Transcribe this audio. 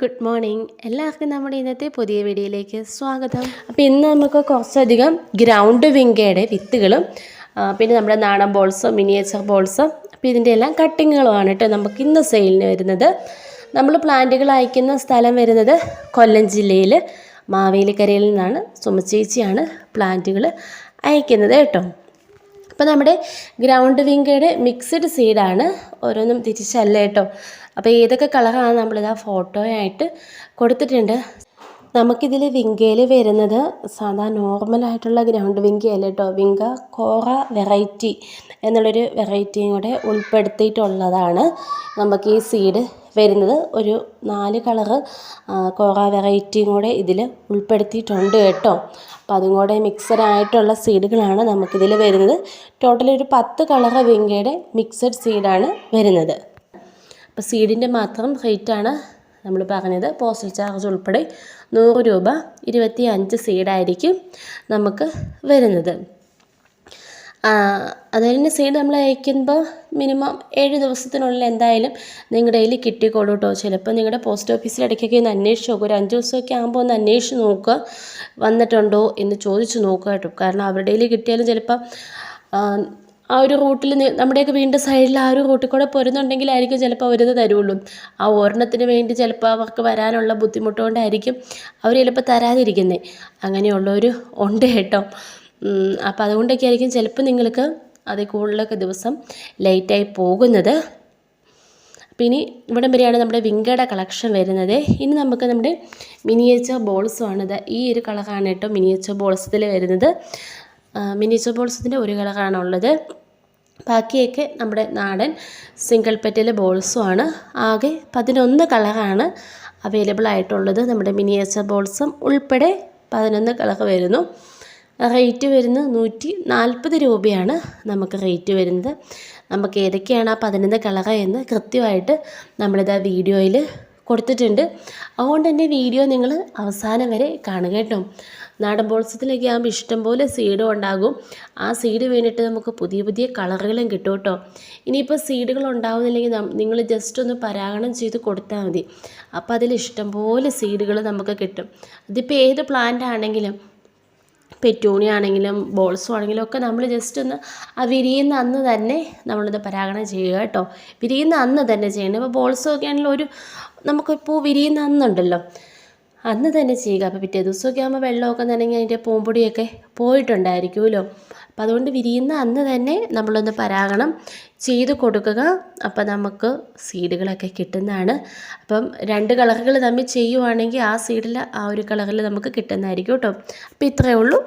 Good morning എല്ലാവർക്കും നമ്മുടെ ഇന്നത്തെ പുതിയ വീഡിയോയിലേക്ക് സ്വാഗതം. അപ്പോൾ ഇന്ന് നമുക്ക് കുറച്ചധികം ഗ്രൗണ്ട് വിങ്കയുടെ വിത്തുകളും പിന്നെ നമ്മുടെ നാടൻ ബോൾസും മിനിയേച്ചർ ബോൾസും അപ്പോൾ ഇതിന്റെ എല്ലാം കട്ടിങ്ങുകളുമാണ് കേട്ടോ നമുക്ക് ഇന്ന് സെയിലിന് വരുന്നത്. നമ്മൾ പ്ലാന്റുകൾ അയക്കുന്ന സ്ഥലം വരുന്നത് കൊല്ലം ജില്ലയിൽ മാവേലിക്കരയിൽ നിന്നാണ് സുമചേച്ചിയാണ് പ്ലാന്റുകൾ അയക്കുന്നത് കേട്ടോ. അപ്പോൾ നമ്മുടെ ഗ്രൗണ്ട് വിങ്കയുടെ മിക്സഡ് സീഡാണ് ഓരോന്നും തിരിച്ചല്ല കേട്ടോ. അപ്പോൾ ഏതൊക്കെ കളറാണ് നമ്മളിത് ആ ഫോട്ടോയായിട്ട് കൊടുത്തിട്ടുണ്ട്. നമുക്കിതിൽ വിങ്കയിൽ വരുന്നത് സാധാ നോർമലായിട്ടുള്ള ഗ്രൗണ്ട് വിങ്കയല്ല കേട്ടോ വിങ്ക കോറ വെറൈറ്റി എന്നുള്ളൊരു വെറൈറ്റിയും കൂടെ ഉൾപ്പെടുത്തിയിട്ടുള്ളതാണ്. നമുക്ക് ഈ സീഡ് വരുന്നത് ഒരു നാല് കളറ് കോറ വെറൈറ്റിയും കൂടെ ഇതിൽ ഉൾപ്പെടുത്തിയിട്ടുണ്ട് കേട്ടോ. അപ്പോൾ അതും കൂടെ മിക്സഡ് ആയിട്ടുള്ള സീഡുകളാണ് നമുക്കിതിൽ വരുന്നത്. ടോട്ടൽ ഒരു പത്ത് കളറ് വിങ്കയുടെ മിക്സഡ് സീഡാണ് വരുന്നത്. അപ്പോൾ സീഡിന്റെ മാത്രം റേറ്റാണ് നമ്മൾ പറഞ്ഞത്. പോസ്റ്റൽ ചാർജ് ഉൾപ്പെടെ നൂറ് രൂപ ഇരുപത്തി അഞ്ച് സീഡായിരിക്കും നമുക്ക് വരുന്നത്. അതുപോലെ സീഡ് നമ്മൾ അയക്കുമ്പോൾ മിനിമം ഏഴ് ദിവസത്തിനുള്ളിൽ എന്തായാലും നിങ്ങളുടെ കയ്യിൽ കിട്ടിക്കോളൂ കേട്ടോ. ചിലപ്പോൾ നിങ്ങളുടെ പോസ്റ്റ് ഓഫീസിൽ ഇടയ്ക്കൊക്കെ ഒന്ന് അന്വേഷിച്ച് നോക്കുക ഒരു അഞ്ച് ദിവസമൊക്കെ ആകുമ്പോൾ ഒന്ന് അന്വേഷിച്ച് നോക്കുക. വന്നിട്ടുണ്ടോ എന്ന് ചോദിച്ച് നോക്കുക കേട്ടോ. കാരണം അവരുടെ കയ്യിൽ കിട്ടിയാലും ചിലപ്പോൾ ആ ഒരു റൂട്ടിൽ നമ്മുടെയൊക്കെ വീടിന്റെ സൈഡിൽ ആ ഒരു റൂട്ടിൽ കൂടെ പോരുന്നുണ്ടെങ്കിലായിരിക്കും ചിലപ്പോൾ അവരത് തരുള്ളൂ. ആ ഒരെണ്ണത്തിന് വേണ്ടി ചിലപ്പോൾ അവർക്ക് വരാനുള്ള ബുദ്ധിമുട്ട് കൊണ്ടായിരിക്കും അവർ ചിലപ്പോൾ തരാതിരിക്കുന്നത് അങ്ങനെയുള്ളവർ ഉണ്ട് കേട്ടോ. അപ്പോൾ അതുകൊണ്ടൊക്കെ ആയിരിക്കും ചിലപ്പോൾ നിങ്ങൾക്ക് അതിൽ കൂടുതലൊക്കെ ദിവസം ലേറ്റായി പോകുന്നത്. ഇനി ഇവിടം വരെയാണ് നമ്മുടെ വിങ്കയുടെ കളക്ഷൻ വരുന്നത്. ഇനി നമുക്ക് നമ്മുടെ മിനിയേച്ചർ ബോൾസുമാണ് ഇത് ഈ ഒരു കളറാണ് കേട്ടോ മിനിയേച്ചർ ബോൾസത്തിൽ വരുന്നത്. മിനിയേച്ചർ ബോൾസിന്റെ ഒരു കളറാണ് ഉള്ളത്. ബാക്കിയൊക്കെ നമ്മുടെ നാടൻ സിംഗിൾ പെറ്റൽ ബോൾസുമാണ് ആകെ പതിനൊന്ന് കളറാണ് അവൈലബിൾ ആയിട്ടുള്ളത്. നമ്മുടെ മിനിയേച്ചർ ബോൾസും ഉൾപ്പെടെ പതിനൊന്ന് കളർ വരുന്നു. റേറ്റ് വരുന്നത് നൂറ്റി നാൽപ്പത് രൂപയാണ് നമുക്ക് റേറ്റ് വരുന്നത്. നമുക്ക് ഏതൊക്കെയാണ് ആ പതിനൊന്ന് കളക എന്ന് കൃത്യമായിട്ട് നമ്മളിത് ആ വീഡിയോയിൽ കൊടുത്തിട്ടുണ്ട്. അതുകൊണ്ട് തന്നെ വീഡിയോ നിങ്ങൾ അവസാനം വരെ കാണുക കേട്ടോ. നാടൻ ബോൾസത്തിലൊക്കെ ആകുമ്പോൾ ഇഷ്ടംപോലെ സീഡും ഉണ്ടാകും. ആ സീഡ് വേണ്ടിയിട്ട് നമുക്ക് പുതിയ പുതിയ കളറുകളും കിട്ടും കേട്ടോ. ഇനിയിപ്പോൾ സീഡുകൾ ഉണ്ടാവുന്നില്ലെങ്കിൽ നിങ്ങൾ ജസ്റ്റ് ഒന്ന് പരാഗണം ചെയ്ത് കൊടുത്താൽ മതി. അപ്പോൾ അതിൽ ഇഷ്ടംപോലെ സീഡുകൾ നമുക്ക് കിട്ടും. അതിപ്പോൾ ഏത് പ്ലാന്റ് ആണെങ്കിലും പെറ്റൂണി ആണെങ്കിലും ബോൾസും ആണെങ്കിലും ഒക്കെ നമ്മൾ ജസ്റ്റ് ഒന്ന് ആ വിരിയുന്ന അന്ന് തന്നെ നമ്മളിത് പരാഗണം ചെയ്യുക കേട്ടോ. വിരിയുന്ന അന്ന് തന്നെ ചെയ്യണം. ഇപ്പോൾ ബോൾസും ഒക്കെ ആണെങ്കിലും ഒരു നമുക്കിപ്പോൾ വിരിയുന്ന അന്നുണ്ടല്ലോ. അന്ന് തന്നെ ചെയ്യുക അപ്പോൾ പിറ്റേ ദിവസമൊക്കെ ആകുമ്പോൾ വെള്ളമൊക്കെ നനഞ്ഞ് അതിന്റെ പൂമ്പൊടിയൊക്കെ പോയിട്ടുണ്ടായിരിക്കുമല്ലോ. അപ്പം അതുകൊണ്ട് വിരിയുന്ന അന്ന് തന്നെ നമ്മളൊന്ന് പരാഗണം ചെയ്ത് കൊടുക്കുക. അപ്പം നമുക്ക് സീഡുകളൊക്കെ കിട്ടുന്നതാണ്. അപ്പം രണ്ട് കളറുകൾ തമ്മിൽ ചെയ്യുവാണെങ്കിൽ ആ സീഡിൽ ആ ഒരു കളറിൽ നമുക്ക് കിട്ടുന്നതായിരിക്കും കേട്ടോ. അപ്പോൾ ഇത്രയേ ഉള്ളൂ.